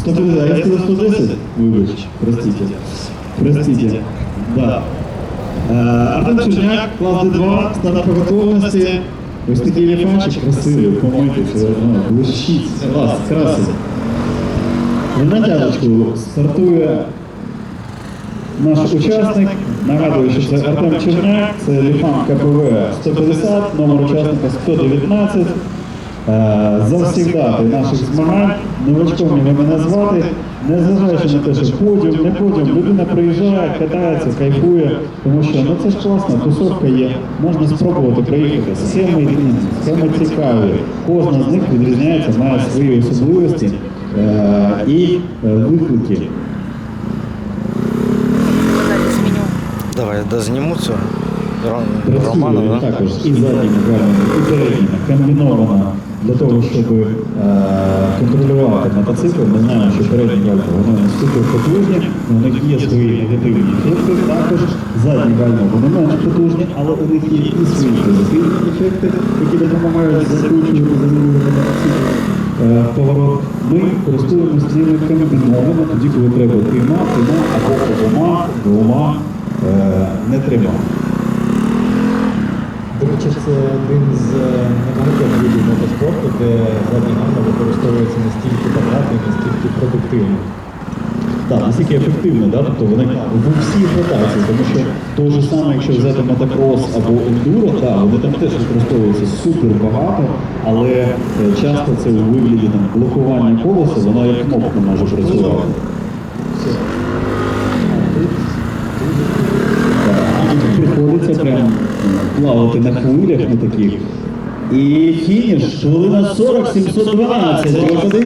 150, я сказал 110? Вибач, простите. Простите. Да. Е, Артем Черняк, клас Д2, старт по готовності. Ось такий ліфанчик красивий, помитий, все одно, блищить, клас, красить. На тягочку стартує наш учасник. Нагадую, що це Артем Черняк, це Ліфан КПВ 150, номер учасника 119. Е, Завсігдати наших змагань, новачком його мене звати, незважаючи на те, що подіум, не подіум, людина приїжджає, катається, кайфує, тому що ну це ж класно, тусовка є, можна спробувати приїхати. Схеми різні, схеми цікаві, кожна з них відрізняється, має свої особливості е, і е, виклики. Далі зміню. Давай я дозніму цю Ром- Романа, Працює да? також і задніми гальмами, і передніми, комбіновано Для того, щоб е, контролювати мотоцикл. Ми знаємо, що передні гальми вони супер потужні, у них є свої негативні ефекти. Також задні гальми вони менш потужні, але у них є і свої позитивні ефекти, які допомагають закручувати замінювати мотоцикл. Е, Поворот. Ми користуємося ними комбіновано, тоді, коли треба трьома, трьома або обома, двома, е, не трьома. До речі, це один з де гальма використовується настільки багато і настільки продуктивно. Так, наскільки ефективно, да? тобто вони в усіх ротації, тому що то ж саме, якщо взяти мотокрос або ендуро, так, вони там теж використовуються супер багато, але е, часто це у вигляді там, блокування колеса, воно як кнопка може працювати. Так, і Приходиться прям плавати на хвилях на таких. І фініш хвилина 40, 712.